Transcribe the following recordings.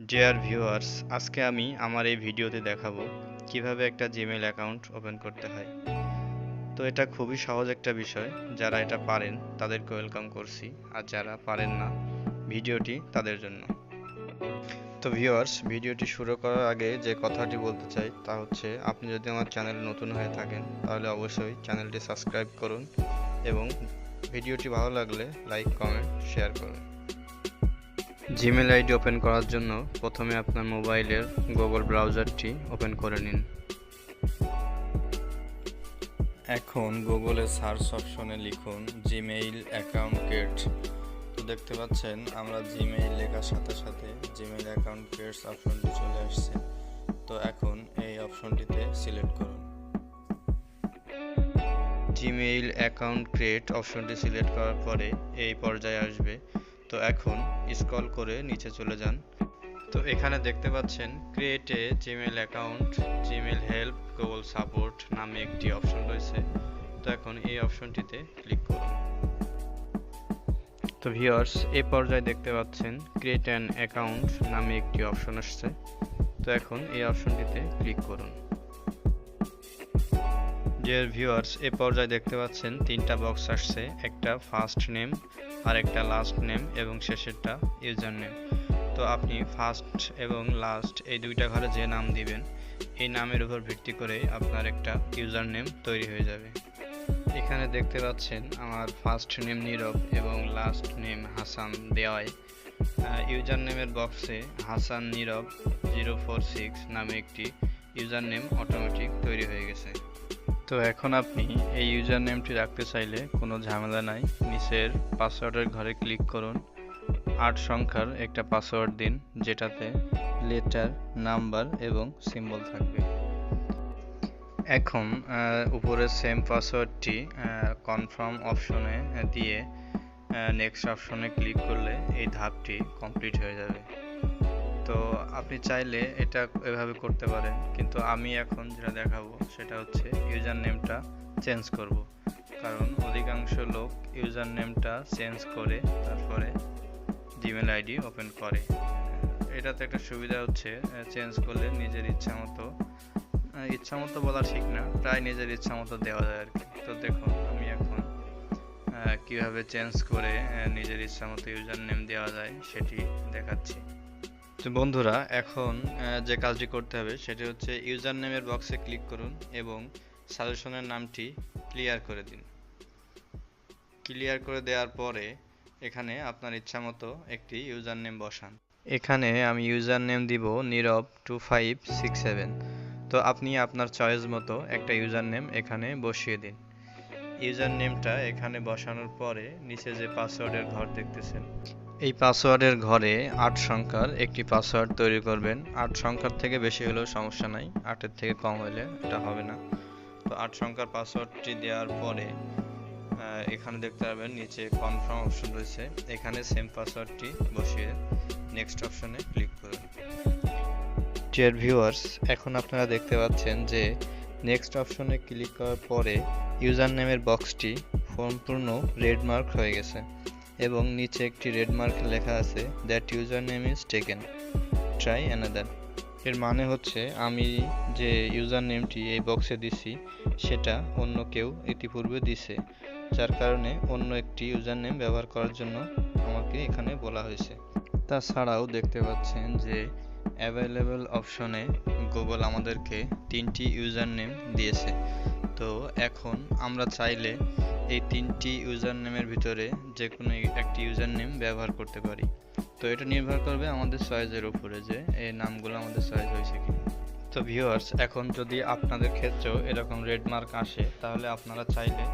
Dear viewers আজকে আমি আমার এই ভিডিওতে দেখাবো কীভাবে একটা জিমেল অ্যাকাউন্ট ওপেন করতে হয়। তো এটা খুবই সহজ একটা বিষয়, যারা এটা পারেন তাদেরকে ওয়েলকাম করছি, আর যারা পারেন না, ভিডিওটি তাদের জন্য। তো ভিউয়ার্স ভিডিওটি শুরু করার আগে যে কথাটি বলতে চাই তা হচ্ছে, আপনি যদি আমার চ্যানেলে নতুন হয়ে থাকেন, তাহলে অবশ্যই চ্যানেলটি সাবস্ক্রাইব করুন এবং ভিডিওটি ভালো লাগলে লাইক কমেন্ট শেয়ার করুন। জিমেল আইডি ওপেন করার জন্য প্রথমে আপনার মোবাইলের গুগল ব্রাউজারটি ওপেন করে নিন। এখন গুগলে সার্চ অপশনে লিখুন জিমেইল অ্যাকাউন্ট ক্রিয়েট তো দেখতে পাচ্ছেন আমরা জিমেইল লেখার সাথে সাথে জিমেইল অ্যাকাউন্ট ক্রিয়েটস অপশনটি চলে আসছে। তো এখন এই অপশনটিতে সিলেক্ট করুন। জিমেইল অ্যাকাউন্ট ক্রিয়েট অপশনটি সিলেক্ট করার পরে এই পর্যায়ে আসবে। তো এখন স্ক্রল করে নিচে চলে যান। তো এখানে দেখতে পাচ্ছেন create a Gmail account Gmail help Google support নামে একটি অপশন রয়েছে। তো এখন এই অপশনটিতে ক্লিক করুন। তো ভিউয়ার্স এ পর্যায়ে দেখতে পাচ্ছেন ক্রিয়েট অ্যান অ্যাকাউন্ট নামে একটি অপশন আসছে। তো এখন এই অপশনটিতে ক্লিক করুন। ডিয়ার ভিউয়ার্স, এ পর্যায়ে দেখতে পাচ্ছেন তিনটা বক্স আসছে, একটা ফার্স্ট নেম আর একটা লাস্ট নেম এবং শেষেরটা ইউজার নেম তো আপনি ফার্স্ট এবং লাস্ট এই দুইটা ঘরে যে নাম দিবেন, এই নামের উপর ভিত্তি করে আপনার একটা ইউজার নেম তৈরি হয়ে যাবে। এখানে দেখতে পাচ্ছেন আমার ফার্স্ট নেম নীরব এবং লাস্ট নেম হাসান দেওয়ায় ইউজার নেমের বক্সে Hasan Nirob zero four six নামে একটি ইউজার নেম অটোমেটিক তৈরি হয়ে গেছে। তো এখন আপনি এই ইউজার নেমটি রাখতে চাইলে কোনো ঝামেলা নাই। নিচের পাসওয়ার্ডের ঘরে ক্লিক করুন। আট সংখ্যার একটা পাসওয়ার্ড দিন যেটাতে লেটার নাম্বার এবং সিম্বল থাকবে। এখন আহ, উপরের সেম পাসওয়ার্ডটি কনফার্ম অপশনে দিয়ে নেক্সট অপশনে ক্লিক করলে এই ধাপটি কমপ্লিট হয়ে যাবে। তো আপনি চাইলে এটা এভাবে করতে পারেন। কিন্তু আমি এখন যেটা দেখাবো সেটা হচ্ছে ইউজার নেমটা চেঞ্জ করব। কারণ অধিকাংশ লোক ইউজার নেমটা চেঞ্জ করে তারপরে জিমেল আইডি ওপেন করে। এটাতে একটা সুবিধা হচ্ছে চেঞ্জ করলে নিজের ইচ্ছা মতো ইচ্ছা মতো বলা ঠিক না, প্রায় নিজের ইচ্ছা মতো দেওয়া যায় আর কি। তো দেখুন, আমি এখন কীভাবে চেঞ্জ করে নিজের ইচ্ছা মতো ইউজার নেম দেওয়া যায় সেটি দেখাচ্ছি। বন্ধুরা, এখন যে কাজটি করতে হবে সেটি হচ্ছে ইউজার নেমের বক্সে ক্লিক করুন এবং সাজেশনের নামটি ক্লিয়ার করে দিন। ক্লিয়ার করে দেওয়ার পরে এখানে আপনার ইচ্ছা মতো একটি ইউজার নেম বসান। এখানে আমি ইউজার নেম দিব Nirob two five six seven. তো আপনি আপনার চয়েস মতো একটা ইউজার নেম এখানে বসিয়ে দিন। ইউজার নেমটা এখানে বসানোর পরে নিচে যে পাসওয়ার্ডের ঘর দেখতেছেন এই পাসওয়ার্ডের ঘরে আট সংখ্যার একটি পাসওয়ার্ড তৈরি করবেন। আট সংখ্যার থেকে বেশি হলেও সমস্যা নাই, আটের থেকে কম হলে এটা হবে না। তো আট সংখ্যার পাসওয়ার্ডটি দেওয়ার পরে এখানে দেখতে পারবেন নিচে কনফার্ম অপশন রয়েছে। এখানে সেম পাসওয়ার্ডটি বসিয়ে নেক্সট অপশনে ক্লিক করুন। ডিয়ার ভিউয়ার্স এখন আপনারা দেখতে পাচ্ছেন যে নেক্সট অপশনে ক্লিক করার পরে ইউজার নেমের বক্সটি সম্পূর্ণ রেড মার্ক হয়ে গেছে। এবং নিচে একটি রেড মার্ক লেখা আছে that user name is taken try another এর মানে হচ্ছে, আমি যে ইউজার নেমটি এই বক্সে দিছি, সেটা অন্য কেউ ইতিপূর্বে দিছে, যার কারণে অন্য একটি ইউজার নেম ব্যবহার করার জন্য আমাকে এখানে বলা হয়েছে। তাছাড়াও দেখতে পাচ্ছেন যে অ্যাভেলেবল অপশনে গুগল আমাদেরকে তিনটি ইউজার নেম দিয়েছে। তো এখন আমরা চাইলে এই তিনটি ইউজার নেমের ভিতরে যে কোনো একটি ইউজার নেম ব্যবহার করতে পারি। তো এটা নির্ভর করবে আমাদের চয়েসের উপরে যে এই নামগুলো আমাদের চয়েস হয়েছে কি তো ভিউয়ার্স এখন যদি আপনাদের ক্ষেত্রেও এরকম রেড মার্ক আসে, তাহলে আপনারা চাইলে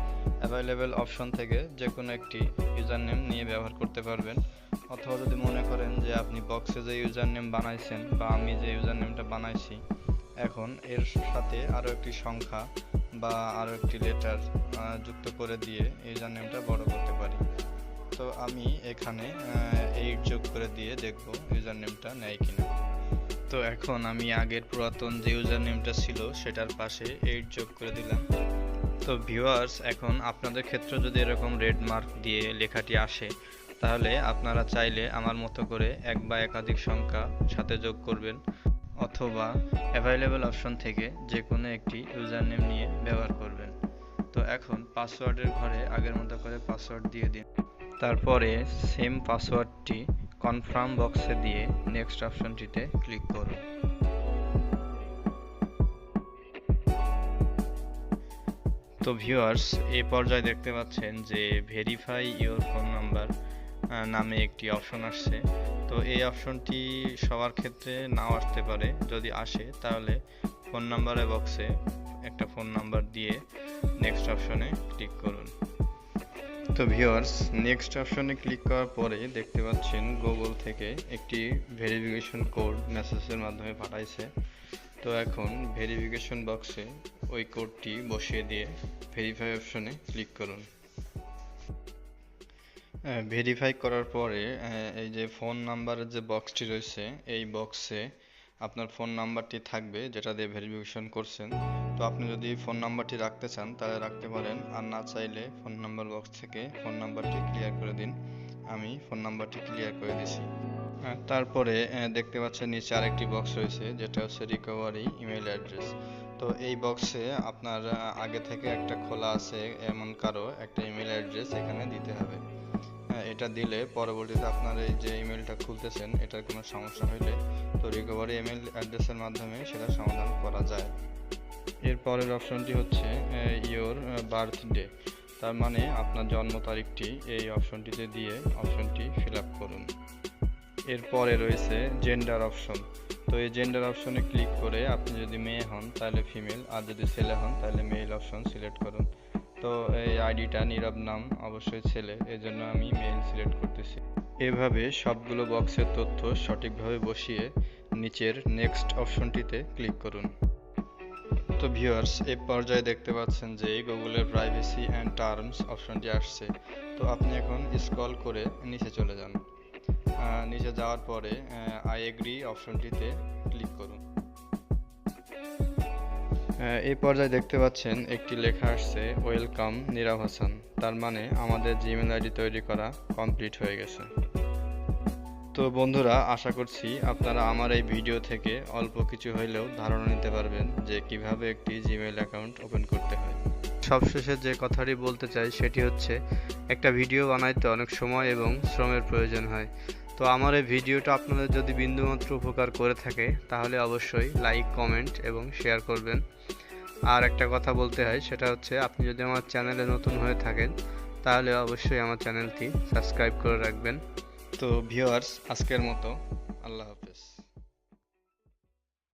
অ্যাভেলেবেল অপশন থেকে যে কোনো একটি ইউজার নেম নিয়ে ব্যবহার করতে পারবেন। অথবা যদি মনে করেন যে আপনি বক্সে যে ইউজার নেম বানাইছেন বা আমি যে ইউজার নেমটা বানাইছি, এখন এর সাথে আরও একটি সংখ্যা বা আরও একটি লেটার যুক্ত করে দিয়ে ইউজার নেমটা বড় করতে পারি। তো আমি এখানে এইট যোগ করে দিয়ে দেখব ইউজার নেমটা নেয় কিনা। তো এখন আমি আগের পুরাতন যে ইউজার নেমটা ছিল, সেটার পাশে এইট যোগ করে দিলাম। তো ভিউয়ার্স এখন আপনাদের ক্ষেত্রে যদি এরকম রেড মার্ক দিয়ে লেখাটি আসে, তাহলে আপনারা চাইলে আমার মতো করে এক বা একাধিক সংখ্যা সাথে যোগ করবেন। অথবা অ্যাভাইলেবল অপশন থেকে যে কোনো একটি ইউজার নেম নিয়ে ব্যবহার করবেন। তো এখন পাসওয়ার্ডের ঘরে আগের মতো করে পাসওয়ার্ড দিয়ে দিন। তারপরে সেম পাসওয়ার্ডটি কনফার্ম বক্সে দিয়ে নেক্সট অপশনটিতে ক্লিক করুন। তো ভিউয়ার্স এই পর্যায়ে দেখতে পাচ্ছেন যে ভেরিফাই ইওর ফোন নাম্বার নামে একটি অপশন আসছে। তো এই অপশনটি সবার ক্ষেত্রে নাও আসতে পারে, যদি আসে তাহলে ফোন নাম্বারের বক্সে একটা ফোন নাম্বার দিয়ে নেক্সট অপশনে ক্লিক করুন। তো ভিউয়ার্স নেক্সট অপশনে ক্লিক করার পরে দেখতে পাচ্ছেন গুগল থেকে একটি ভেরিফিকেশন কোড মেসেজের মাধ্যমে পাঠাইছে। তো এখন ভেরিফিকেশন বক্সে ওই কোডটি বসিয়ে দিয়ে ভেরিফাই অপশনে ক্লিক করুন। ভেরিফাই করার পরে এই যে ফোন নাম্বারের যে বক্সটি রয়েছে, এই বক্সে আপনার ফোন নাম্বারটি থাকবে, যেটা দিয়ে ভেরিফিকেশন করছেন। তো আপনি যদি ফোন নাম্বারটি রাখতে চান, তাহলে রাখতে পারেন। আর না চাইলে ফোন নাম্বার বক্স থেকে ফোন নাম্বারটি ক্লিয়ার করে দিন। আমি ফোন নাম্বারটি ক্লিয়ার করে দিছি। তারপরে দেখতে পাচ্ছেন নিচে আরেকটি বক্স রয়েছে, যেটা হচ্ছে রিকভারি ইমেল অ্যাড্রেস তো এই বক্সে আপনার আগে থেকে একটা খোলা আছে, এমন কারও একটা ইমেল অ্যাড্রেস এখানে দিতে হবে। এটা দিলে পরবর্তীতে আপনার এই যে ইমেলটা খুলতেছেন, এটার কোনো সমস্যা হলে তো রিকভারি ইমেল অ্যাড্রেসের মাধ্যমে সেটা সমাধান করা যায়। এর পরের অপশনটি হচ্ছে ইওর বার্থডে তার মানে আপনার জন্ম তারিখটি এই অপশনটিতে দিয়ে অপশনটি ফিল আপ করুন। এরপরে রয়েছে জেন্ডার অপশন তো এই জেন্ডার অপশনে ক্লিক করে আপনি যদি মেয়ে হন, তাহলে ফিমেল আর যদি ছেলে হন, তাহলে মেল অপশন সিলেক্ট করুন। তো এই আইডিটা নীরব নাম, অবশ্যই ছেলে এই জন্য আমি মেল সিলেক্ট করতেছি। এভাবে সবগুলো বক্সের তথ্য সঠিকভাবে বসিয়ে নিচের নেক্সট অপশনটিতে ক্লিক করুন। তো ভিউয়ার্স এই পর্যায়ে দেখতে পাচ্ছেন যে গুগলের প্রাইভেসি অ্যান্ড টার্মস অপশনটি আসছে। তো আপনি এখন স্ক্রল করে নিচে চলে যান। নিচে যাওয়ার পরে আই এগ্রি অপশনটিতে ক্লিক করুন। এই পর্যায়ে দেখতে পাচ্ছেন একটি লেখা আসছে, ওয়েলকাম নীরব হাসান। তার মানে আমাদের জিমেল আইডি তৈরি করা কমপ্লিট হয়ে গেছে। তো বন্ধুরা, আশা করছি আপনারা আমার এই ভিডিও থেকে অল্প কিছু হইলেও ধারণা নিতে পারবেন যে কীভাবে একটি জিমেল অ্যাকাউন্ট ওপেন করতে হয়। সবশেষে যে কথাটি বলতে চাই, সেটি হচ্ছে, একটা ভিডিও বানাইতে অনেক সময় এবং শ্রমের প্রয়োজন হয়। তো আমার এই ভিডিওটা আপনাদের যদি বিন্দুমাত্র উপকার করে থাকে, তাহলে অবশ্যই লাইক, কমেন্ট এবং শেয়ার করবেন। আর একটা কথা বলতে হয়, সেটা হচ্ছে আপনি যদি আমার চ্যানেলে নতুন হয়ে থাকেন, তাহলে অবশ্যই আমার চ্যানেলটি সাবস্ক্রাইব করে রাখবেন। তো ভিউয়ার্স, আজকের মতো। আল্লাহ